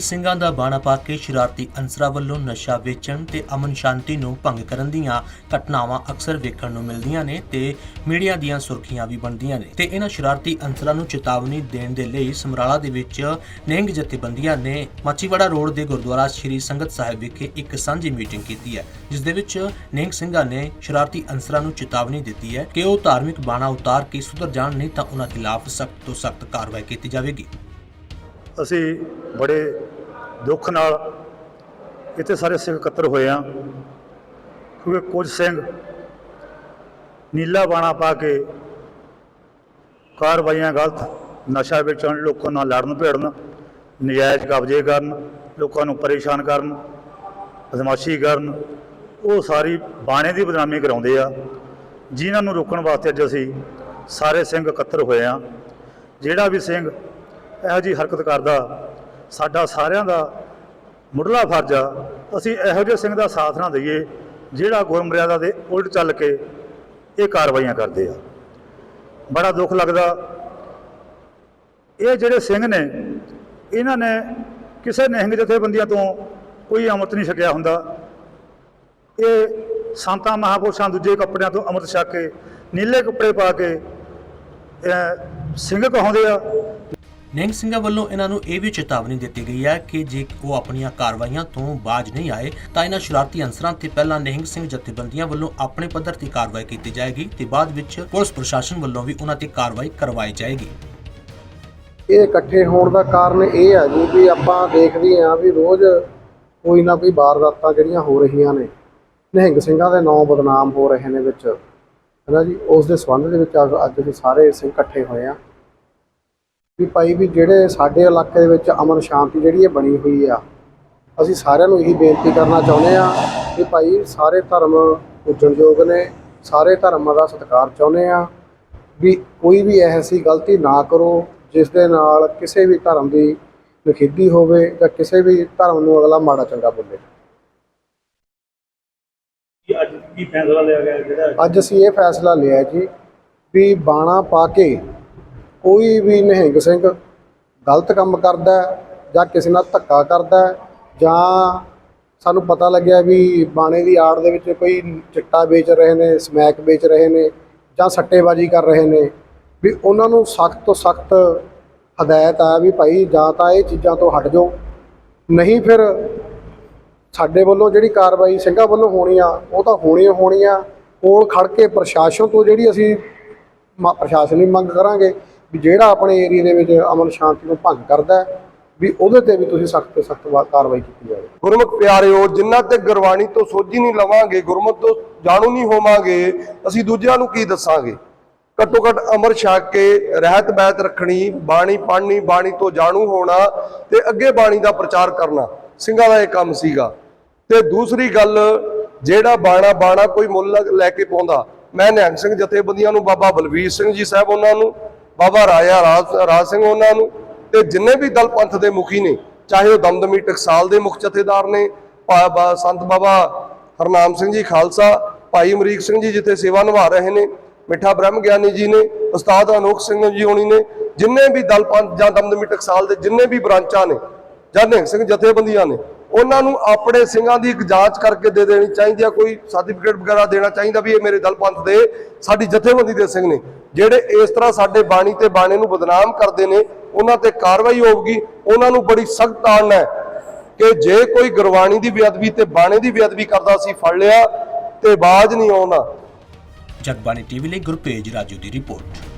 ਸਿੰਘਾਂ ਦਾ ਬਾਣਾ ਪਾ ਕੇ ਸ਼ਰਾਰਤੀ ਅਨਸਰਾਂ ਵੱਲੋਂ ਨਸ਼ਾ ਵੇਚਣ ਤੇ ਅਮਨ ਸ਼ਾਂਤੀ ਨੂੰ ਭੰਗ ਕਰਨ ਦੀਆਂ ਘਟਨਾਵਾਂ ਅਕਸਰ ਵੇਖਣ ਨੂੰ ਮਿਲਦੀਆਂ ਨੇ ਤੇ ਮੀਡੀਆ ਦੀਆਂ ਸੁਰਖੀਆਂ ਵੀ ਬਣਦੀਆਂ ਨੇ। ਤੇ ਇਹਨਾਂ ਸ਼ਰਾਰਤੀ ਅਨਸਰਾਂ ਨੂੰ ਚੇਤਾਵਨੀ ਦੇਣ ਦੇ ਲਈ ਸਮਰਾਲਾ ਦੇ ਵਿੱਚ ਨਿਹੰਗ ਜਥੇਬੰਦੀਆਂ ਨੇ ਮਾਚੀਵਾੜਾ ਰੋਡ ਦੇ ਗੁਰਦੁਆਰਾ ਸ੍ਰੀ ਸੰਗਤ ਸਾਹਿਬ ਵਿਖੇ ਇੱਕ ਸਾਂਝੀ ਮੀਟਿੰਗ ਕੀਤੀ ਹੈ, ਜਿਸ ਦੇ ਵਿੱਚ ਨਿਹੰਗ ਸਿੰਘਾਂ ਨੇ ਸ਼ਰਾਰਤੀ ਅਨਸਰਾਂ ਨੂੰ ਚੇਤਾਵਨੀ ਦਿੱਤੀ ਹੈ ਕਿ ਉਹ ਧਾਰਮਿਕ ਬਾਣਾ ਉਤਾਰ ਕੇ ਸੁਧਰ ਜਾਣ, ਨਹੀਂ ਤਾਂ ਉਹਨਾਂ ਖਿਲਾਫ ਸਖਤ ਤੋਂ ਸਖਤ ਕਾਰਵਾਈ ਕੀਤੀ ਜਾਵੇਗੀ। ਅਸੀਂ ਬੜੇ ਦੁੱਖ ਨਾਲ ਇੱਥੇ ਸਾਰੇ ਸਿੰਘ ਇਕੱਤਰ ਹੋਏ ਆ ਕਿਉਂਕਿ ਕੁਝ ਸਿੰਘ ਨੀਲਾ ਬਾਣਾ ਪਾ ਕੇ ਕਾਰਵਾਈਆਂ ਗਲਤ ਨਸ਼ਾ ਵੇਚਣ, ਲੋਕਾਂ ਨਾਲ ਲੜਨ ਭੇੜਨ, ਨਜਾਇਜ਼ ਕਬਜ਼ੇ ਕਰਨ, ਲੋਕਾਂ ਨੂੰ ਪਰੇਸ਼ਾਨ ਕਰਨ, ਬਦਮਾਸ਼ੀ ਕਰਨ, ਉਹ ਸਾਰੀ ਬਾਣੇ ਦੀ ਬਦਨਾਮੀ ਕਰਾਉਂਦੇ ਆ। ਜਿਨ੍ਹਾਂ ਨੂੰ ਰੋਕਣ ਵਾਸਤੇ ਅੱਜ ਅਸੀਂ ਸਾਰੇ ਸਿੰਘ ਇਕੱਤਰ ਹੋਏ ਆ ਜਿਹੜਾ ਵੀ ਸਿੰਘ ਇਹੋ ਜਿਹੀ ਹਰਕਤ ਕਰਦਾ, ਸਾਡਾ ਸਾਰਿਆਂ ਦਾ ਮੁੱਢਲਾ ਫਰਜ਼ ਆ, ਅਸੀਂ ਇਹੋ ਜਿਹੇ ਸਿੰਘ ਦਾ ਸਾਥ ਨਾ ਦਈਏ, ਜਿਹੜਾ ਗੁਰਮਰਿਆਦਾ ਦੇ ਉਲਟ ਚੱਲ ਕੇ ਇਹ ਕਾਰਵਾਈਆਂ ਕਰਦੇ ਆ। ਬੜਾ ਦੁੱਖ ਲੱਗਦਾ। ਇਹ ਜਿਹੜੇ ਸਿੰਘ ਨੇ, ਇਹਨਾਂ ਨੇ ਕਿਸੇ ਨਿਹੰਗ ਜਥੇਬੰਦੀਆਂ ਤੋਂ ਕੋਈ ਅੰਮ੍ਰਿਤ ਨਹੀਂ ਛਕਿਆ ਹੁੰਦਾ। ਇਹ ਸੰਤਾਂ ਮਹਾਪੁਰਸ਼ਾਂ ਦੂਜੇ ਕੱਪੜਿਆਂ ਤੋਂ ਅੰਮ੍ਰਿਤ ਛਕ ਕੇ, ਨੀਲੇ ਕੱਪੜੇ ਪਾ ਕੇ ਸਿੰਘ ਕਹਾਉਂਦੇ ਆ ਨਿਹੰਗ ਸਿੰਘਾਂ ਵੱਲੋਂ ਇਹਨਾਂ ਨੂੰ ਇਹ ਵੀ ਚੇਤਾਵਨੀ ਦਿੱਤੀ ਗਈ ਹੈ ਕਿ ਜੇ ਉਹ ਆਪਣੀਆਂ ਕਾਰਵਾਈਆਂ ਤੋਂ ਬਾਜ ਨਹੀਂ ਆਏ, ਤਾਂ ਇਹਨਾਂ ਸ਼ਰਾਰਤੀ ਅਨਸਰਾਂ ਤੇ ਪਹਿਲਾਂ ਨਿਹੰਗ ਸਿੰਘ ਜਥੇਬੰਦੀਆਂ ਵੱਲੋਂ ਆਪਣੇ ਪੱਧਰ ਤੇ ਕਾਰਵਾਈ ਕੀਤੀ ਜਾਏਗੀ ਤੇ ਬਾਅਦ ਵਿੱਚ ਪੁਲਿਸ ਪ੍ਰਸ਼ਾਸਨ ਵੱਲੋਂ ਵੀ ਉਹਨਾਂ ਤੇ ਕਾਰਵਾਈ ਕਰਵਾਈ ਜਾਏਗੀ। ਇਹ ਇਕੱਠੇ ਹੋਣ ਦਾ ਕਾਰਨ ਇਹ ਹੈ ਜੀ ਵੀ ਆਪਾਂ ਦੇਖਦੇ ਹਾਂ ਵੀ ਰੋਜ਼ ਕੋਈ ਨਾ ਕੋਈ ਵਾਰਦਾਤਾਂ ਜਿਹੜੀਆਂ ਹੋ ਰਹੀਆਂ ਨੇ, ਨਿਹੰਗ ਸਿੰਘਾਂ ਦੇ ਨਾਂ ਬਦਨਾਮ ਹੋ ਰਹੇ ਨੇ ਵਿੱਚ। ਹੈਨਾ ਜੀ? ਉਸ ਦੇ ਸੰਬੰਧ ਦੇ ਵਿੱਚ ਅੱਜ ਅਸੀਂ ਸਾਰੇ ਸਿੰਘ ਇਕੱਠੇ ਹੋਏ ਆ ਵੀ ਭਾਈ ਵੀ ਜਿਹੜੇ ਸਾਡੇ ਇਲਾਕੇ ਦੇ ਵਿੱਚ ਅਮਨ ਸ਼ਾਂਤੀ ਜਿਹੜੀ ਇਹ ਬਣੀ ਹੋਈ ਆ ਅਸੀਂ ਸਾਰਿਆਂ ਨੂੰ ਇਹੀ ਬੇਨਤੀ ਕਰਨਾ ਚਾਹੁੰਦੇ ਆ ਕਿ ਭਾਈ ਸਾਰੇ ਧਰਮ ਪੂਜਣਯੋਗ ਨੇ ਸਾਰੇ ਧਰਮਾਂ ਦਾ ਸਤਿਕਾਰ ਚਾਹੁੰਦੇ ਆ ਵੀ ਕੋਈ ਵੀ ਐਸੀ ਗਲਤੀ ਨਾ ਕਰੋ ਜਿਸ ਦੇ ਨਾਲ ਕਿਸੇ ਵੀ ਧਰਮ ਦੀ ਨਖੇਦੀ ਹੋਵੇ ਜਾਂ ਕਿਸੇ ਵੀ ਧਰਮ ਨੂੰ ਅਗਲਾ ਮਾੜਾ ਚੰਗਾ ਬੋਲੇ। ਕਿ ਅੱਜ ਕੀ ਫੈਸਲਾ ਲਿਆ ਗਿਆ ਜਿਹੜਾ ਅੱਜ ਅਸੀਂ ਇਹ ਫੈਸਲਾ ਲਿਆ ਜੀ ਵੀ ਬਾਣਾ ਪਾ ਕੇ ਕੋਈ ਵੀ ਨਿਹੰਗ ਸਿੰਘ ਗਲਤ ਕੰਮ ਕਰਦਾ ਜਾਂ ਕਿਸੇ ਨਾਲ ਧੱਕਾ ਕਰਦਾ ਜਾਂ ਸਾਨੂੰ ਪਤਾ ਲੱਗਿਆ ਵੀ ਬਾਣੇ ਦੀ ਆੜ ਦੇ ਵਿੱਚ ਕੋਈ ਚਿੱਟਾ ਵੇਚ ਰਹੇ ਨੇ, ਸਮੈਕ ਵੇਚ ਰਹੇ ਨੇ ਜਾਂ ਸੱਟੇਬਾਜ਼ੀ ਕਰ ਰਹੇ ਨੇ, ਵੀ ਉਹਨਾਂ ਨੂੰ ਸਖਤ ਤੋਂ ਸਖਤ ਹਦਾਇਤ ਆ ਵੀ ਭਾਈ ਜਾਂ ਤਾਂ ਇਹ ਚੀਜ਼ਾਂ ਤੋਂ ਹਟ ਜਾਓ। ਨਹੀਂ ਫਿਰ ਸਾਡੇ ਵੱਲੋਂ ਜਿਹੜੀ ਕਾਰਵਾਈ ਸਿੰਘਾਂ ਵੱਲੋਂ ਹੋਣੀ ਆ, ਉਹ ਤਾਂ ਹੋਣੀ ਹੋਣੀ ਆ ਕੋਲ ਖੜ ਕੇ ਪ੍ਰਸ਼ਾਸਨ ਤੋਂ ਜਿਹੜੀ ਅਸੀਂ ਮ- ਪ੍ਰਸ਼ਾਸਨ ਦੀ ਮੰਗ ਕਰਾਂਗੇ ਵੀ ਜਿਹੜਾ ਆਪਣੇ ਏਰੀਆ ਦੇ ਵਿੱਚ ਅਮਨ ਸ਼ਾਂਤੀ ਨੂੰ ਭੰਗ ਕਰਦਾ ਵੀ ਉਹਦੇ ਤੇ ਵੀ ਤੁਸੀਂ ਸਖਤ ਤੋਂ ਸਖਤ ਕਾਰਵਾਈ ਕੀਤੀ ਜਾਵੇ। ਗੁਰਮੁਖ ਪਿਆਰਿਓ ਜਿਨ੍ਹਾਂ ਤੇ ਗੁਰਬਾਣੀ ਤੋਂ ਸੋਝੀ ਨਹੀਂ ਲਵਾਂਗੇ, ਗੁਰਮੁਖ ਤੋਂ ਜਾਣੂ ਨਹੀਂ ਹੋਵਾਂਗੇ, ਅਸੀਂ ਦੂਜਿਆਂ ਨੂੰ ਕੀ ਦੱਸਾਂਗੇ? ਘੱਟੋ ਘੱਟ ਅਮਰ ਛਕ ਕੇ ਰਹਿਤ ਬੈਤ ਰੱਖਣੀ, ਬਾਣੀ ਪੜ੍ਹਨੀ, ਬਾਣੀ ਤੋਂ ਜਾਣੂ ਹੋਣਾ ਤੇ ਅੱਗੇ ਬਾਣੀ ਦਾ ਪ੍ਰਚਾਰ ਕਰਨਾ, ਸਿੰਘਾਂ ਦਾ ਇਹ ਕੰਮ ਸੀਗਾ। ਤੇ ਦੂਸਰੀ ਗੱਲ, ਜਿਹੜਾ ਬਾਣਾ ਬਾਣਾ ਕੋਈ ਮੁੱਲ ਲੈ ਕੇ ਪਾਉਂਦਾ, ਮੈਂ ਨਿਹੰਗ ਸਿੰਘ ਜਥੇਬੰਦੀਆਂ ਨੂੰ ਬਾਬਾ ਬਲਵੀਰ ਸਿੰਘ ਜੀ ਸਾਹਿਬ ਉਹਨਾਂ ਨੂੰ ਬਾਬਾ ਰਾਜਾ ਰਾਜ ਰਾਜ ਸਿੰਘ ਉਹਨਾਂ ਨੂੰ ਤੇ ਜਿੰਨੇ ਵੀ ਦਲ ਪੰਥ ਦੇ ਮੁਖੀ ਨੇ, ਚਾਹੇ ਉਹ ਦਮਦਮੀ ਟਕਸਾਲ ਦੇ ਮੁਖ ਜਥੇਦਾਰ ਨੇ ਭਾ- ਸੰਤ ਬਾਬਾ ਹਰਨਾਮ ਸਿੰਘ ਜੀ ਖਾਲਸਾ, ਭਾਈ ਅਮਰੀਕ ਸਿੰਘ ਜੀ ਜਿੱਥੇ ਸੇਵਾ ਨਿਭਾ ਰਹੇ ਨੇ, ਮਿੱਠਾ ਬ੍ਰਹਮ ਗਿਆਨੀ ਜੀ ਨੇ, ਉਸਤਾਦ ਅਨੋਖ ਸਿੰਘ ਜੀ ਹੋਣੀ ਨੇ, ਜਿੰਨੇ ਵੀ ਦਲ ਪੰਥ ਜਾਂ ਦਮਦਮੀ ਟਕਸਾਲ ਦੇ ਜਿੰਨੇ ਵੀ ਬ੍ਰਾਂਚਾਂ ਨੇ, ਜਾਂ ਨਿਹੰਗ ਸਿੰਘ ਜਥੇਬੰਦੀਆਂ ਨੇ ਉਹਨਾਂ ਨੂੰ ਆਪਣੇ ਸਿੰਘਾਂ ਦੀ ਇੱਕ ਜਾਂਚ ਕਰਕੇ ਦੇ ਦੇਣੀ ਚਾਹੀਦੀ ਆ, ਕੋਈ ਸਰਟੀਫਿਕੇਟ ਵਗੈਰਾ ਦੇਣਾ ਚਾਹੀਦਾ ਵੀ ਇਹ ਮੇਰੇ ਦਲ ਪੰਥ ਦੇ, ਸਾਡੀ ਜਥੇਬੰਦੀ ਦੇ ਸਿੰਘ ਨੇ। ਜਿਹੜੇ ਇਸ ਤਰ੍ਹਾਂ ਸਾਡੇ ਬਾਣੀ ਤੇ ਬਾਣੇ ਨੂੰ ਬਦਨਾਮ ਕਰਦੇ ਨੇ, ਉਹਨਾਂ ਤੇ ਕਾਰਵਾਈ ਹੋਊਗੀ, ਉਹਨਾਂ ਨੂੰ ਬੜੀ ਸਖਤ ਤਾੜਨਾ ਹੈ ਕਿ ਜੇ ਕੋਈ ਗੁਰਬਾਣੀ ਦੀ ਬੇਅਦਬੀ ਤੇ ਬਾਣੇ ਦੀ ਬੇਅਦਬੀ ਕਰਦਾ ਸੀ, ਫੜ ਲਿਆ ਤੇ ਬਾਜ ਨਹੀਂ ਆਉਣਾ। ਜਗਬਾਣੀ ਟੀਵੀ ਲਈ ਗੁਰਪੇਜ ਰਾਜੂ ਦੀ ਰਿਪੋਰਟ।